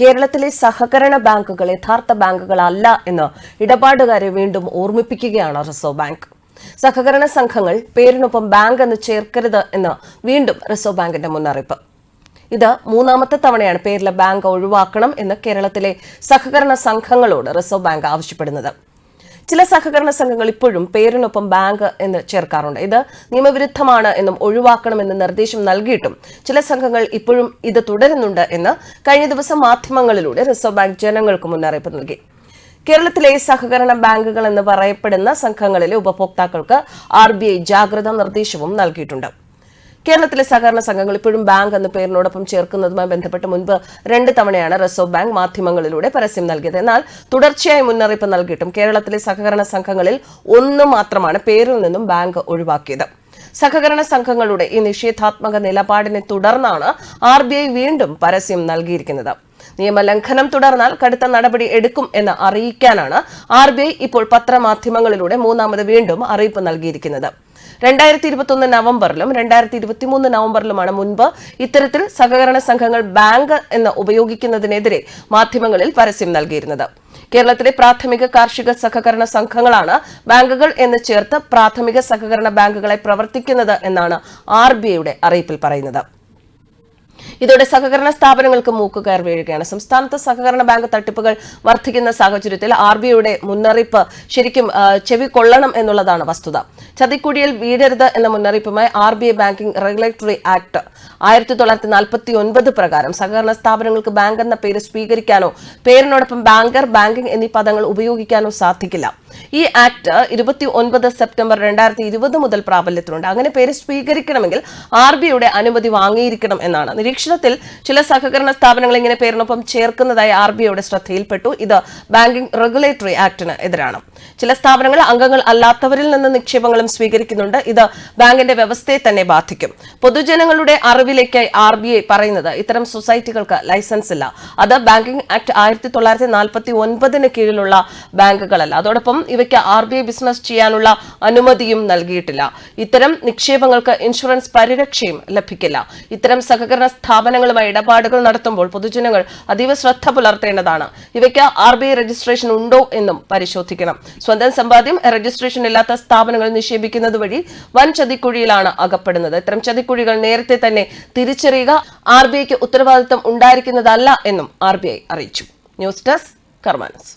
കേരളത്തിലെ സഹകരണ ബാങ്കുകൾ യഥാർത്ഥ ബാങ്കുകളല്ല എന്ന് ഇടപാടുകാരെ വീണ്ടും ഓർമ്മിപ്പിക്കുകയാണ് റിസർവ് ബാങ്ക്. സഹകരണ സംഘങ്ങൾ പേരിനൊപ്പം ബാങ്ക് എന്ന് ചേർക്കരുത് എന്ന് വീണ്ടും റിസർവ് ബാങ്കിന്റെ മുന്നറിയിപ്പ്. ഇത് മൂന്നാമത്തെ തവണയാണ് പേരിലെ ബാങ്ക് ഒഴിവാക്കണം എന്ന് കേരളത്തിലെ സഹകരണ സംഘങ്ങളോട് റിസർവ് ബാങ്ക് ആവശ്യപ്പെടുന്നത്. ചില സഹകരണ സംഘങ്ങൾ ഇപ്പോഴും പേരിനൊപ്പം ബാങ്ക് എന്ന് ചേർക്കാറുണ്ട്. ഇത് നിയമവിരുദ്ധമാണ് എന്നും ഒഴിവാക്കണമെന്ന് നിർദ്ദേശം നൽകിയിട്ടും ചില സംഘങ്ങൾ ഇപ്പോഴും ഇത് തുടരുന്നുണ്ട് എന്ന് കഴിഞ്ഞ ദിവസം മാധ്യമങ്ങളിലൂടെ റിസർവ് ബാങ്ക് ജനങ്ങൾക്ക് മുന്നറിയിപ്പ് നൽകി. കേരളത്തിലെ സഹകരണ ബാങ്കുകൾ എന്ന് പറയപ്പെടുന്ന സംഘങ്ങളിലെ ഉപഭോക്താക്കൾക്ക് ആർ ബി ഐ ജാഗ്രതാ നിർദ്ദേശവും നൽകിയിട്ടുണ്ട്. കേരളത്തിലെ സഹകരണ സംഘങ്ങൾ ഇപ്പോഴും ബാങ്ക് എന്ന പേരിനോടൊപ്പം ചേർക്കുന്നതുമായി ബന്ധപ്പെട്ട് മുൻപ് രണ്ട് തവണയാണ് റിസർവ് ബാങ്ക് മാധ്യമങ്ങളിലൂടെ പരസ്യം നൽകിയത്. എന്നാൽ തുടർച്ചയായി മുന്നറിയിപ്പ് നൽകിയിട്ടും കേരളത്തിലെ സഹകരണ സംഘങ്ങളിൽ ഒന്ന് മാത്രമാണ് പേരിൽ നിന്നും ബാങ്ക് ഒഴിവാക്കിയത്. സഹകരണ സംഘങ്ങളുടെ ഈ നിഷേധാത്മക നിലപാടിനെ തുടർന്നാണ് ആർ ബി ഐ വീണ്ടും പരസ്യം നൽകിയിരിക്കുന്നത്. നിയമലംഘനം തുടർന്നാൽ കടുത്ത നടപടി എടുക്കും എന്ന് അറിയിക്കാനാണ് ആർ ഇപ്പോൾ പത്രമാധ്യമങ്ങളിലൂടെ മൂന്നാമത് വീണ്ടും അറിയിപ്പ് നൽകിയിരിക്കുന്നത്. രണ്ടായിരത്തി ഇരുപത്തൊന്ന് നവംബറിലും രണ്ടായിരത്തി ഇരുപത്തിമൂന്ന് നവംബറിലുമാണ് മുൻപ് ഇത്തരത്തിൽ സഹകരണ സംഘങ്ങൾ ബാങ്ക് എന്ന് ഉപയോഗിക്കുന്നതിനെതിരെ മാധ്യമങ്ങളിൽ പരസ്യം നൽകിയിരുന്നത്. കേരളത്തിലെ പ്രാഥമിക കാർഷിക സഹകരണ സംഘങ്ങളാണ് ബാങ്കുകൾ എന്ന് ചേർത്ത് പ്രാഥമിക സഹകരണ ബാങ്കുകളെ പ്രവർത്തിക്കുന്നത് എന്നാണ് ആർ ബി ഐയുടെ അറിയിപ്പിൽ പറയുന്നത്. ഇതോടെ സഹകരണ സ്ഥാപനങ്ങൾക്ക് മൂക്കുകയർ വീഴുകയാണ്. സംസ്ഥാനത്ത് സഹകരണ ബാങ്ക് തട്ടിപ്പുകൾ വർദ്ധിക്കുന്ന സാഹചര്യത്തിൽ ആർ ബി ഐയുടെ മുന്നറിയിപ്പ് ശരിക്കും ചെവി കൊള്ളണം എന്നുള്ളതാണ് വസ്തുത. ചതിക്കുടിയിൽ വീഴരുത് എന്ന മുന്നറിയിപ്പുമായി R B I banking regulatory act ആയിരത്തി തൊള്ളായിരത്തി നാൽപ്പത്തി ഒൻപത് പ്രകാരം സഹകരണ സ്ഥാപനങ്ങൾക്ക് ബാങ്ക് എന്ന പേര് സ്വീകരിക്കാനോ പേരിനോടൊപ്പം ബാങ്കർ ബാങ്കിംഗ് എന്നീ പദങ്ങൾ ഉപയോഗിക്കാനോ സാധിക്കില്ല. ഈ ആക്ട് ഇരുപത്തി ഒൻപത് സെപ്റ്റംബർ രണ്ടായിരത്തി ഇരുപത് മുതൽ പ്രാബല്യത്തിലുണ്ട്. അങ്ങനെ പേര് സ്വീകരിക്കണമെങ്കിൽ ആർ ബി ഐയുടെ അനുമതി വാങ്ങിയിരിക്കണം എന്നാണ്. നിരീക്ഷണത്തിൽ ചില സഹകരണ സ്ഥാപനങ്ങൾ ഇങ്ങനെ പേരിനൊപ്പം ചേർക്കുന്നതായി ആർ ബി ഐയുടെ ശ്രദ്ധയിൽപ്പെട്ടു. ഇത് ബാങ്കിംഗ് റെഗുലേറ്ററി ആക്ടിന് എതിരാണ്. ചില സ്ഥാപനങ്ങൾ അംഗങ്ങൾ അല്ലാത്തവരിൽ നിന്ന് നിക്ഷേപങ്ങളും സ്വീകരിക്കുന്നുണ്ട്. ഇത് ബാങ്കിന്റെ വ്യവസ്ഥയെ തന്നെ ബാധിക്കും. പൊതുജനങ്ങളുടെ അറിവിലേക്കായി ആർ ബി ഐ പറയുന്നത് ഇത്തരം സൊസൈറ്റികൾക്ക് ലൈസൻസ് ഇല്ല. അത് ബാങ്കിംഗ് ആക്ട് ആയിരത്തി തൊള്ളായിരത്തി നാൽപ്പത്തി ഒൻപതിന് കീഴിലുള്ള ബാങ്കുകളല്ല. അതോടൊപ്പം ഇവയ്ക്ക് ആർ ബി ഐ ബിസിനസ് ചെയ്യാനുള്ള അനുമതിയും നൽകിയിട്ടില്ല. ഇത്തരം നിക്ഷേപങ്ങൾക്ക് ഇൻഷുറൻസ് പരിരക്ഷയും ലഭിക്കില്ല. ഇത്തരം സഹകരണ സ്ഥാപനങ്ങളുമായി ഇടപാടുകൾ നടത്തുമ്പോൾ പൊതുജനങ്ങൾ അതീവ ശ്രദ്ധ പുലർത്തേണ്ടതാണ്. ഇവയ്ക്ക് ആർ ബി ഐ രജിസ്ട്രേഷൻ ഉണ്ടോ എന്നും പരിശോധിക്കണം. സ്വന്തം സമ്പാദ്യം രജിസ്ട്രേഷൻ ഇല്ലാത്ത സ്ഥാപനങ്ങൾ നിക്ഷേപിക്കുന്നത് വഴി വൻ ചതിക്കുഴിയിലാണ് അകപ്പെടുന്നത്. ഇത്തരം ചതിക്കുഴികൾ നേരത്തെ തന്നെ തിരിച്ചറിയുക ആർ ബി ഐക്ക് ഉത്തരവാദിത്തം ഉണ്ടായിരിക്കുന്നതല്ല എന്നും ആർ ബി ഐ അറിയിച്ചു. News desk കർമാനസ്.